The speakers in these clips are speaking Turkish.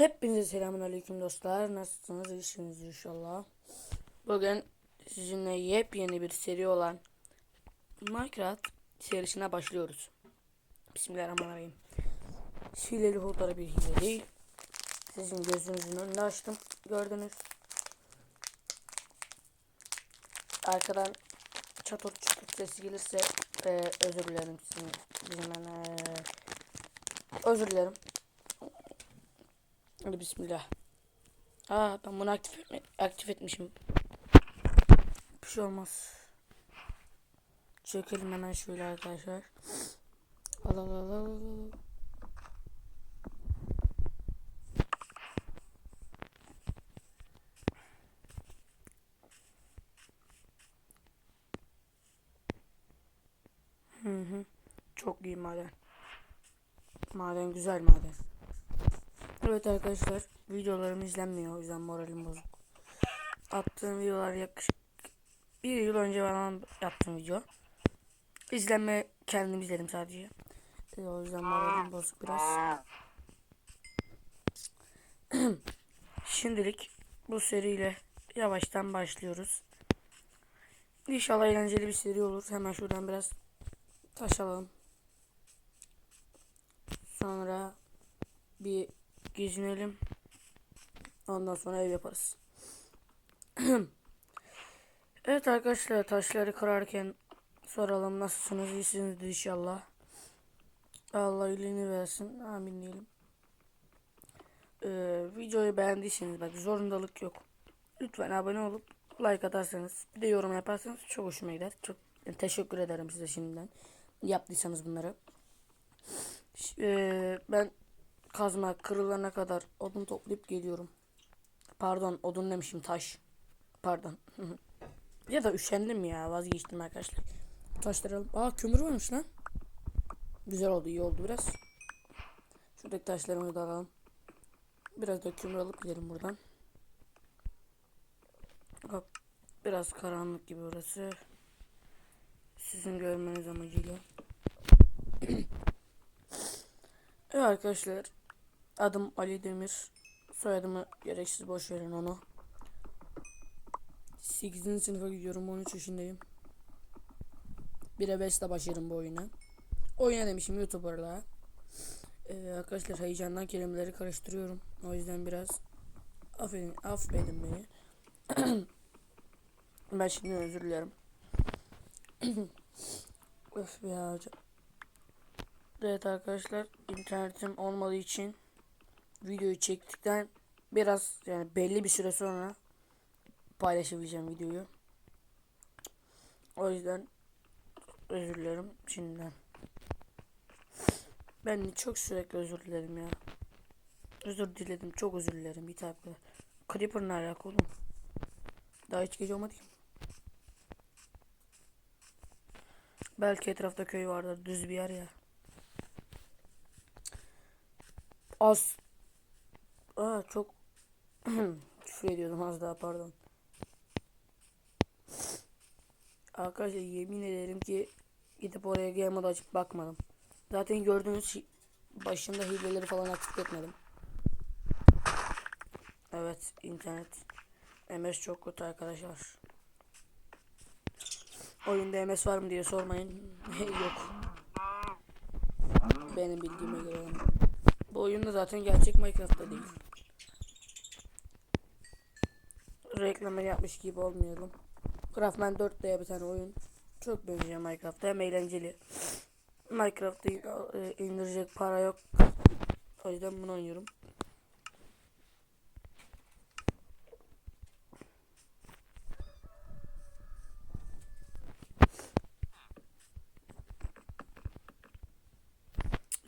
Hepinize selamun aleyküm dostlar. Nasılsınız? İyisiniz inşallah. Bugün sizinle yepyeni bir seri olan Minecraft serisine başlıyoruz. Bismillahirrahmanirrahim. Hileli hurdara bir hile değil. Sizin gözünüzün önünde açtım. Gördünüz. Arkadan çatır çatır sesi gelirse e, özür dilerim sizin bizimden e, özür dilerim. Hadi bismillah. Aa ben bunu aktif, etme, aktif etmişim. Bir şey olmaz. Çekelim hemen şöyle arkadaşlar. Al al al al. Hı hı. Çok iyi maden. Maden güzel maden. Evet arkadaşlar videolarım izlenmiyor o yüzden moralim bozuk. Attığım videolar yaklaşık bir yıl önce falan yaptığım video. İzlenme kendim izledim sadece. E, o yüzden moralim bozuk biraz. Şimdilik bu seriyle yavaştan başlıyoruz. İnşallah eğlenceli bir seri olur. Hemen şuradan biraz taş alalım. Sonra bir gezinelim. Ondan sonra ev yaparız. evet arkadaşlar taşları kırarken soralım nasılsınız iyisiniz inşallah. Allah iyiliğini versin. Amin diyelim. Ee, videoyu beğendiyseniz bak zorundalık yok. Lütfen abone olup like atarsanız bir de yorum yaparsanız çok hoşuma gider. Çok teşekkür ederim size şimdiden. Yaptıysanız bunları. Ee, ben kazma kırılana kadar odun toplayıp geliyorum. Pardon odun demişim taş. Pardon. ya da üşendim ya vazgeçtim arkadaşlar. Taşları alıp. Aa kömür varmış lan. Güzel oldu iyi oldu biraz. Şuradaki taşlarımızı da alalım. Biraz da kömür alıp gidelim buradan. Hop. Biraz karanlık gibi burası. Sizin görmeniz amacıyla. Evet arkadaşlar. Adım Ali Demir. Soyadımı gereksiz boş verin onu. 8. sınıfa gidiyorum. 13 yaşındayım. 1'e 5 ile başlarım bu oyuna. Oyuna demişim YouTuber'la. Ee, arkadaşlar heyecandan kelimeleri karıştırıyorum. O yüzden biraz affedin, affedin beni. ben şimdi özür dilerim. Öf ya hocam. Evet arkadaşlar internetim olmadığı için videoyu çektikten biraz yani belli bir süre sonra paylaşabileceğim videoyu. O yüzden özür dilerim şimdiden. Ben çok sürekli özür dilerim ya. Özür diledim çok özür dilerim bir tane kadar. Creeper ne alaka oğlum? Daha hiç gece olmadı ki. Belki etrafta köy vardır düz bir yer ya. Az. Aa çok küfür ediyordum az daha pardon. Arkadaşlar yemin ederim ki gidip oraya game açıp bakmadım. Zaten gördüğünüz başında hileleri falan aktif etmedim. Evet internet. MS çok kötü arkadaşlar. Oyunda MS var mı diye sormayın. Yok. Benim bildiğime göre. Bu oyunda zaten gerçek Minecraft'ta değil. Reklamını yapmış gibi olmayalım. Craftman 4 diye bir tane oyun. Çok benziyor Minecraft'a hem eğlenceli. Minecraft'ı e, indirecek para yok. O yüzden bunu oynuyorum.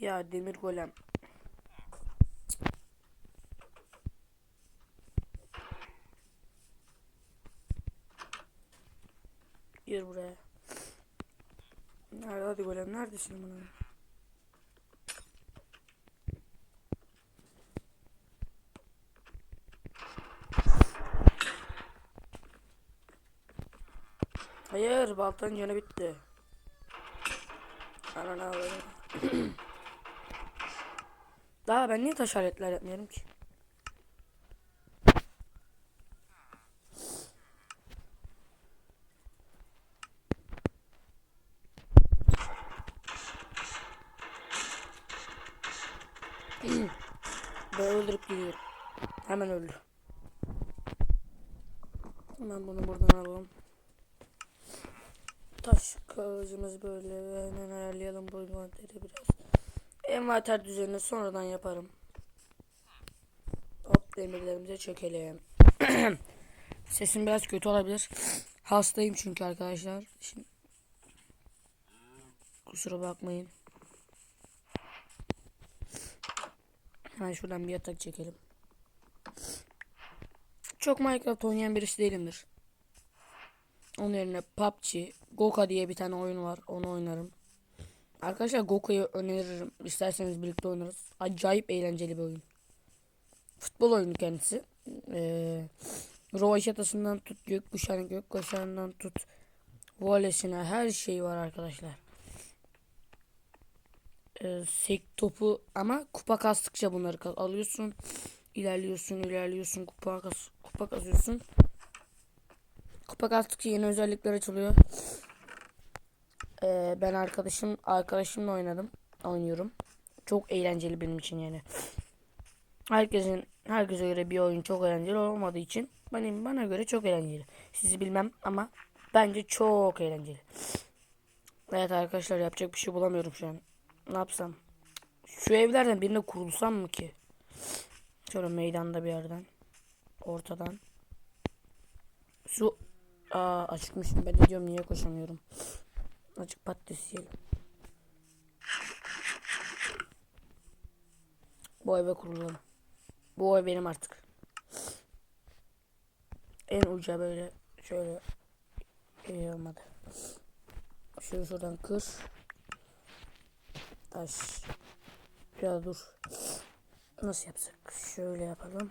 Ya demir golem. Gir buraya. Nerede hadi golem neredesin bunu? Hayır baltanın canı bitti. Ananı. Daha ben niye taş aletler yapmıyorum ki? Ben öldürüp gidiyorum. Hemen öldü. Hemen bunu buradan alalım. Taş kılıcımız böyle hemen ayarlayalım bu envanteri biraz. Envanter düzenini sonradan yaparım. Hop demirlerimize çekelim. Sesim biraz kötü olabilir. Hastayım çünkü arkadaşlar. Şimdi kusura bakmayın. Hemen şuradan bir yatak çekelim. Çok Minecraft oynayan birisi değilimdir. Onun yerine PUBG, Goka diye bir tane oyun var. Onu oynarım. Arkadaşlar Goka'yı öneririm. İsterseniz birlikte oynarız. Acayip eğlenceli bir oyun. Futbol oyunu kendisi. Ee, Rovaşatasından tut, gökkuşağına, gökkuşağından tut, volesine her şey var arkadaşlar. Ee, sek topu ama kupa kastıkça bunları alıyorsun. ilerliyorsun, ilerliyorsun, kupa kas, kupa kasıyorsun. Kupa kastıkça yeni özellikler açılıyor. Ee, ben arkadaşım arkadaşımla oynadım. Oynuyorum. Çok eğlenceli benim için yani. Herkesin herkese göre bir oyun çok eğlenceli olmadığı için benim bana göre çok eğlenceli. Sizi bilmem ama bence çok eğlenceli. Evet arkadaşlar yapacak bir şey bulamıyorum şu an. Ne yapsam? Şu evlerden birine kurulsam mı ki? Şöyle meydanda bir yerden. Ortadan. Su Aa açıkmış. Ben de diyorum niye koşamıyorum. Açık patates yiyelim. Bu eve kurulalım. Bu ev benim artık. En uca böyle şöyle iyi olmadı. Şunu şuradan kır. Taş. Ya dur. Nasıl yapsak? Şöyle yapalım.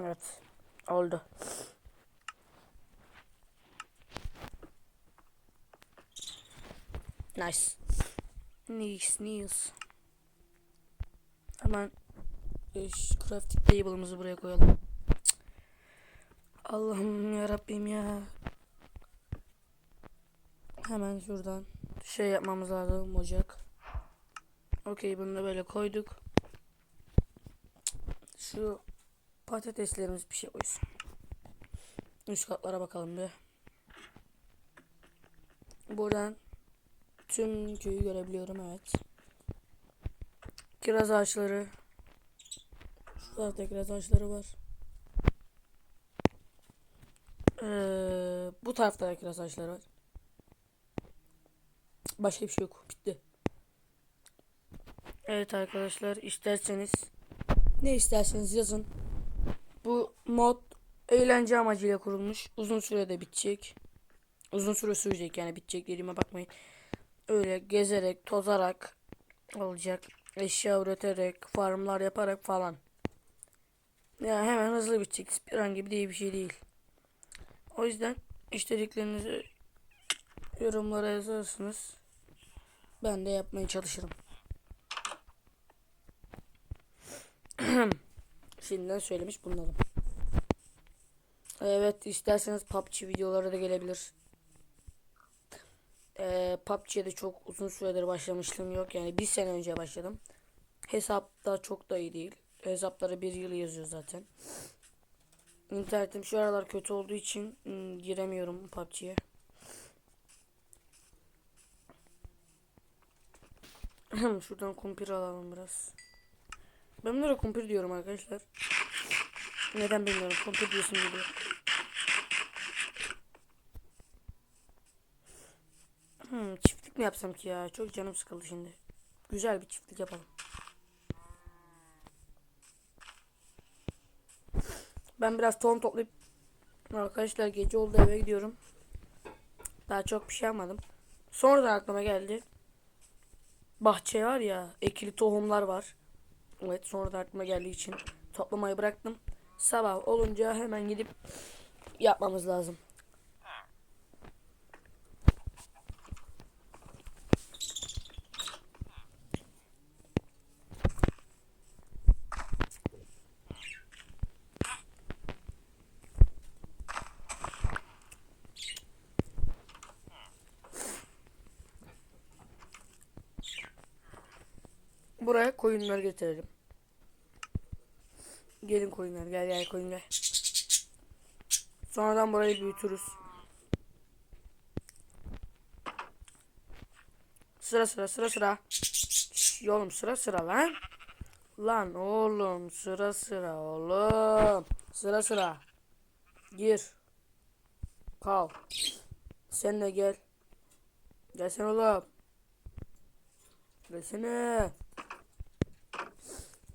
Evet. Oldu. Nice. Nice, nice. Hemen e, crafting table'ımızı buraya koyalım. Allah'ım ya Rabbim ya. Hemen şuradan şey yapmamız lazım ocak. Okey bunu da böyle koyduk. Şu patateslerimiz bir şey koysun. Üst katlara bakalım bir. Buradan tüm köyü görebiliyorum evet. Kiraz ağaçları. Şurada da kiraz ağaçları var. Ee, bu tarafta da kiraz ağaçları var. Başka bir şey yok. Bitti. Evet arkadaşlar isterseniz ne isterseniz yazın. Bu mod eğlence amacıyla kurulmuş. Uzun sürede bitecek. Uzun süre sürecek yani bitecek dediğime bakmayın. Öyle gezerek, tozarak olacak. Eşya üreterek, farmlar yaparak falan. Ya hemen hızlı bitecek. Speedrun gibi diye bir şey değil. O yüzden istediklerinizi yorumlara yazarsınız. Ben de yapmaya çalışırım. Şimdiden söylemiş bulunalım. Evet isterseniz PUBG videoları da gelebilir. Ee, PUBG'ye de çok uzun süredir başlamışlığım yok. Yani bir sene önce başladım. Hesap da çok da iyi değil. Hesapları bir yıl yazıyor zaten. İnternetim şu aralar kötü olduğu için giremiyorum PUBG'ye. Şuradan kumpir alalım biraz. Ben bunlara kumpir diyorum arkadaşlar. Neden bilmiyorum. Kumpir diyorsun gibi. Hmm, çiftlik mi yapsam ki ya? Çok canım sıkıldı şimdi. Güzel bir çiftlik yapalım. Ben biraz tohum toplayıp arkadaşlar gece oldu eve gidiyorum. Daha çok bir şey yapmadım. Sonradan aklıma geldi. Bahçe var ya, ekili tohumlar var. Evet, sonradan aklıma geldiği için toplamayı bıraktım. Sabah olunca hemen gidip yapmamız lazım. buraya koyunlar getirelim. Gelin koyunlar gel gel koyun gel. Sonradan burayı büyütürüz. Sıra sıra sıra sıra. Şş, oğlum sıra sıra lan. Lan oğlum sıra sıra oğlum. Sıra sıra. Gir. Kal. Sen de gel. Gelsene oğlum. Gelsene.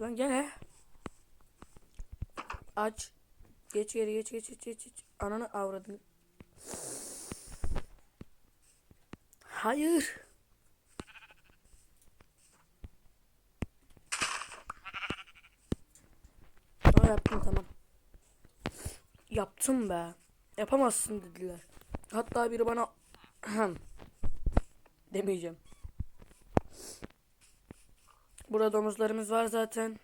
Lan gel. Aç. Geç geri geç geç geç geç. geç. Ananı avradın. Hayır. Aa, yaptım tamam. Yaptım be. Yapamazsın dediler. Hatta biri bana demeyeceğim. Burada domuzlarımız var zaten.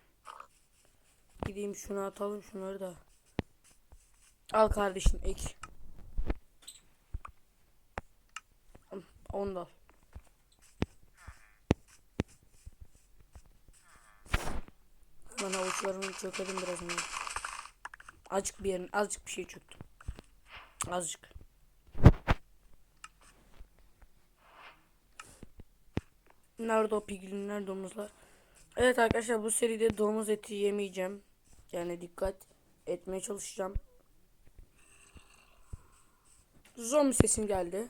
Gideyim şunu atalım şunları da. Al kardeşim ek. Onu da al. Hemen avuçlarını çökelim biraz önce. Azıcık bir yerin, azıcık bir şey çöktüm. Azıcık. Nerede o piglinler domuzlar? Evet arkadaşlar bu seride domuz eti yemeyeceğim. Yani dikkat etmeye çalışacağım. Zombi sesim geldi.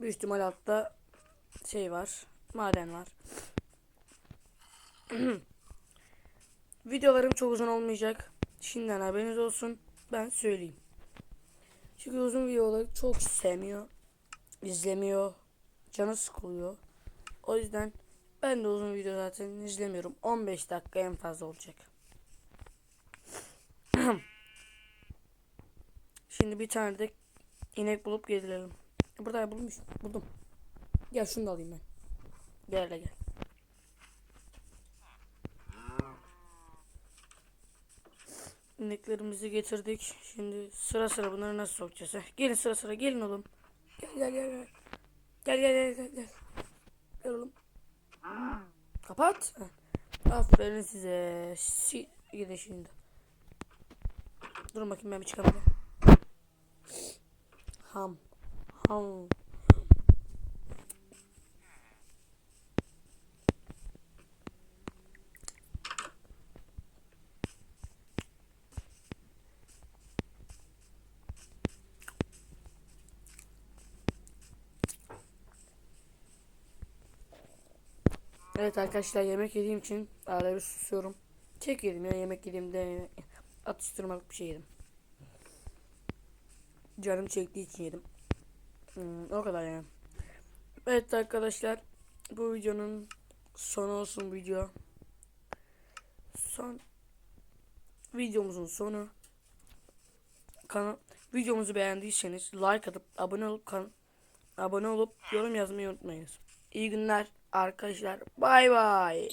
Büyük ihtimal altta şey var. Maden var. Videolarım çok uzun olmayacak. Şimdiden haberiniz olsun. Ben söyleyeyim. Çünkü uzun videoları çok sevmiyor. izlemiyor. Canı sıkılıyor. O yüzden ben de uzun video zaten izlemiyorum. 15 dakika en fazla olacak. Şimdi bir tane de inek bulup getirelim. Burada bulmuş. Buldum. Gel şunu da alayım ben. Gel gel. İneklerimizi getirdik. Şimdi sıra sıra bunları nasıl sokacağız? Heh, gelin sıra sıra gelin oğlum. Gel gel gel. Gel gel gel gel. Gel, gel oğlum. Kapat. Aferin size. Si gidin şimdi. Durun bakayım ben bir çıkamadım. Ham. Ham. Evet arkadaşlar yemek yediğim için arada bir susuyorum. Kek yedim ya yemek yediğimde atıştırmalık bir şey yedim. Canım çektiği için yedim. Hmm, o kadar yani. Evet arkadaşlar bu videonun sonu olsun video. Son videomuzun sonu. Kanal videomuzu beğendiyseniz like atıp abone olup kan abone olup yorum yazmayı unutmayınız. İyi günler arkadaşlar. Bay bay.